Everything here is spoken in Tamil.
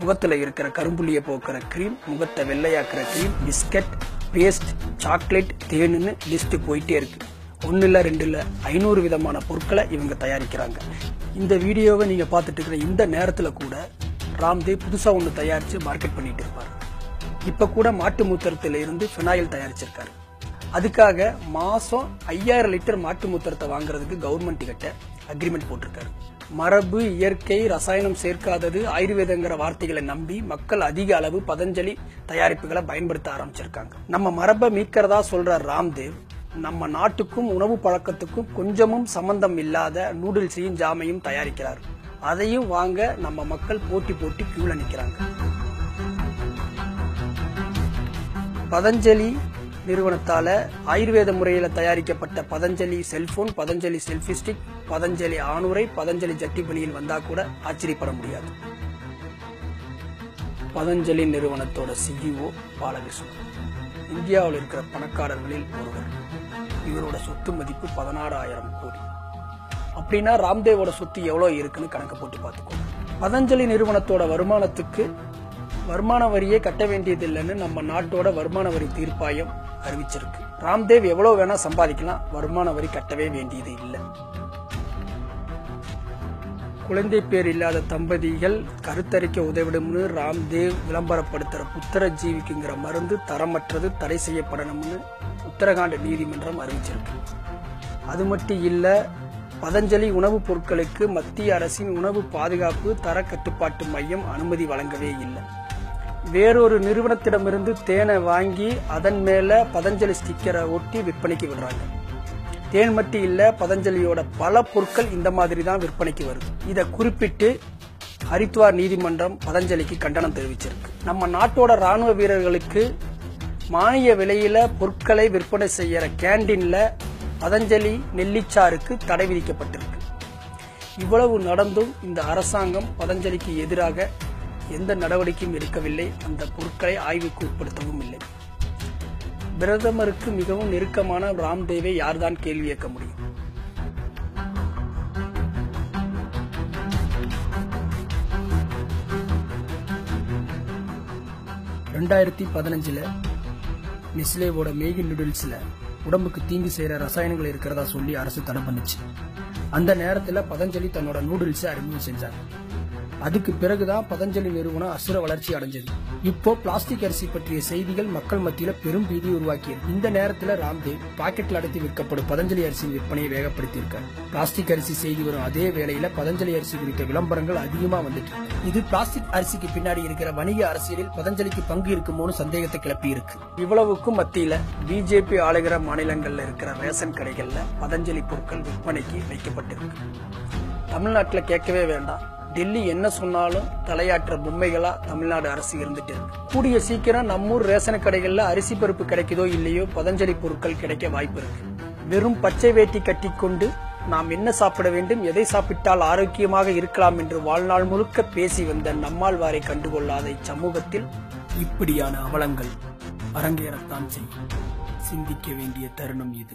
முகத்தில் இருக்கிற கரும்புள்ளியை போக்குற க்ரீம் முகத்தை வெள்ளையாக்குற க்ரீம் பிஸ்கட் பேஸ்ட் சாக்லேட் தேனுன்னு லிஸ்ட்டு போயிட்டே இருக்குது ஒன்று இல்லை ரெண்டு இல்லை ஐநூறு விதமான பொருட்களை இவங்க தயாரிக்கிறாங்க. இந்த வீடியோவை நீங்கள் பார்த்துட்டு இருக்கிற இந்த நேரத்தில் கூட ராம்தேவ் புதுசாக ஒன்று தயாரித்து மார்க்கெட் பண்ணிட்டு இருப்பார். இப்போ கூட மாட்டு மூத்திரத்தில் இருந்து ஃபினாயில் தயாரிச்சிருக்காரு. அதுக்காக மாதம் ஐயாயிரம் லிட்டர் மாட்டு மூத்திரத்தை வாங்குறதுக்கு கவர்மெண்ட் கிட்ட அக்ரிமெண்ட் போட்டிருக்காரு. மரபு இயற்கை ரசாயனம் சேர்க்காதது ஆயுர்வேதங்கிற வார்த்தைகளை நம்பி மக்கள் அதிக அளவு பதஞ்சலி தயாரிப்புகளை பயன்படுத்த ஆரம்பிச்சிருக்காங்க. நம்ம மரபை மீட்கிறதா சொல்ற ராம்தேவ் நம்ம நாட்டுக்கும் உணவு பழக்கத்துக்கும் கொஞ்சமும் சம்பந்தம் இல்லாத நூடுல்ஸையும் ஜாமையும் தயாரிக்கிறார். அதையும் வாங்க நம்ம மக்கள் போட்டி போட்டி கியூல நிற்கிறாங்க பதஞ்சலி நிறுவனத்தால் ஆயுர்வேத முறையில தயாரிக்கப்பட்ட Patanjali cellphone Patanjali selfie stick Patanjali ஆணுரை Patanjali ஜட்டிபலியில் வந்தால் கூட ஆச்சரியப்பட முடியாது. பதஞ்சலி நிறுவனத்தோட சிஇஓ பாலகிருஷ்ணன். இந்தியாவில் இருக்கிற பணக்காரர்களில் ஒருவர். இவரோட சொத்து மதிப்பு பதினாறாயிரம் கோடி. அப்படின்னா ராம்தேவோட சொத்து எவ்வளவு இருக்குன்னு கணக்கு போட்டு பார்த்துக்கோங்க. பதஞ்சலி நிறுவனத்தோட வருமானத்துக்கு வருமான வரியே கட்ட வேண்டியதில்லைன்னு நம்ம நாட்டோட வருமான வரி தீர்ப்பாயம் அறிவிச்சிருக்கு. ராம்தேவ் எவ்வளவு வேணா சம்பாதிக்கலாம் வருமான வரி கட்டவே வேண்டியது இல்லை. குழந்தை பேர் இல்லாத தம்பதிகள் கருத்தரிக்க உதவிடும்னு ராம்தேவ் விளம்பரப்படுத்துகிற புத்திர ஜீவிக்குங்கிற மருந்து தரமற்றது தடை செய்யப்படணும்னு உத்தரகாண்ட் நீதிமன்றம் அறிவிச்சிருக்கு. அது மட்டும் இல்லை பதஞ்சலி உணவுப் பொருட்களுக்கு மத்திய அரசின் உணவு பாதுகாப்பு தர கட்டுப்பாட்டு மையம் அனுமதி வழங்கவே இல்லை. வேறொரு நிறுவனத்திடமிருந்து தேனை வாங்கி அதன் மேலே பதஞ்சலி ஸ்டிக்கரை ஒட்டி விற்பனைக்கு விடுறாங்க. தேன் மட்டும் இல்லை பதஞ்சலியோட பல பொருட்கள் இந்த மாதிரி தான் விற்பனைக்கு வருது. இதை குறிப்பிட்டு ஹரித்வார் நீதிமன்றம் பதஞ்சலிக்கு கண்டனம் தெரிவிச்சிருக்கு. நம்ம நாட்டோட ராணுவ வீரர்களுக்கு மானிய விலையில பொருட்களை விற்பனை செய்யற கேண்டீன்ல பதஞ்சலி நெல்லிச்சாருக்கு தடை விதிக்கப்பட்டிருக்கு. இவ்வளவு நடந்தும் இந்த அரசாங்கம் பதஞ்சலிக்கு எதிராக எந்த நடவடிக்கையும் எடுக்கவில்லை. அந்த பொருட்களை ஆய்வுக்கு உட்படுத்தவும் இல்லை. பிரதமருக்கு மிகவும் நெருக்கமான ராம்தேவை யார்தான் கேள்வி கேட்க முடியும்? ரெண்டாயிரத்தி பதினஞ்சில் நெஸ்லேவோட மேகி நூடுல்ஸ்ல உடம்புக்கு தீங்கு செய்யற ரசாயனங்கள் இருக்கிறதா சொல்லி அரசு தடை பண்ணுச்சு. அந்த நேரத்துல பதஞ்சலி தன்னோட நூடுல்ஸை அறிமுகம் செஞ்சாங்க. அதுக்கு பிறகுதான் பதஞ்சலி நிறுவனம் அசுர வளர்ச்சி அடைஞ்சது. இப்போ பிளாஸ்டிக் அரிசி பற்றிய செய்திகள் மக்கள் மத்தியில பெரும் பீதி உருவாக்கியது. இந்த நேரத்துல ராம்தேவ் பாக்கெட்ல அடைத்து விற்கப்படும் பதஞ்சலி அரிசியின் விற்பனையை வேகப்படுத்தி இருக்காரு பிளாஸ்டிக் அரிசி செய்தி வரும் அதே வேளையில பதஞ்சலி அரிசி குறித்த விளம்பரங்கள் அதிகமா வந்துட்டு இது பிளாஸ்டிக் அரிசிக்கு பின்னாடி இருக்கிற வணிக அரசியலில் பதஞ்சலிக்கு பங்கு இருக்குமோன்னு சந்தேகத்தை கிளப்பி இருக்கு இவ்வளவுக்கும் மத்தியில பிஜேபி ஆளுகிற மாநிலங்கள்ல இருக்கிற ரேஷன் கடைகள்ல பதஞ்சலி பொருட்கள் விற்பனைக்கு வைக்கப்பட்டிருக்கு. தமிழ்நாட்டுல கேட்கவே வேண்டாம். டெல்லி என்ன சொன்னாலும் தலையாற்ற பொம்மைகளா தமிழ்நாடு அரசு இருந்துட்டு இருக்கு. கூடிய சீக்கிரம் நம்மூர் ரேஷன் கடைகள்ல அரிசி பருப்பு கிடைக்குதோ இல்லையோ பதஞ்சலி பொருட்கள் கிடைக்க வாய்ப்பு இருக்கு. வெறும் பச்சை வேட்டி கட்டிக்கொண்டு நாம் என்ன சாப்பிட வேண்டும் எதை சாப்பிட்டால் ஆரோக்கியமாக இருக்கலாம் என்று வாழ்நாள் முழுக்க பேசி வந்த நம்மாழ்வாரை கண்டுகொள்ளாத இச்சமூகத்தில் இப்படியான அவலங்கள் அரங்கேறத்தான் செய்யும். சிந்திக்க வேண்டிய தருணம் இது.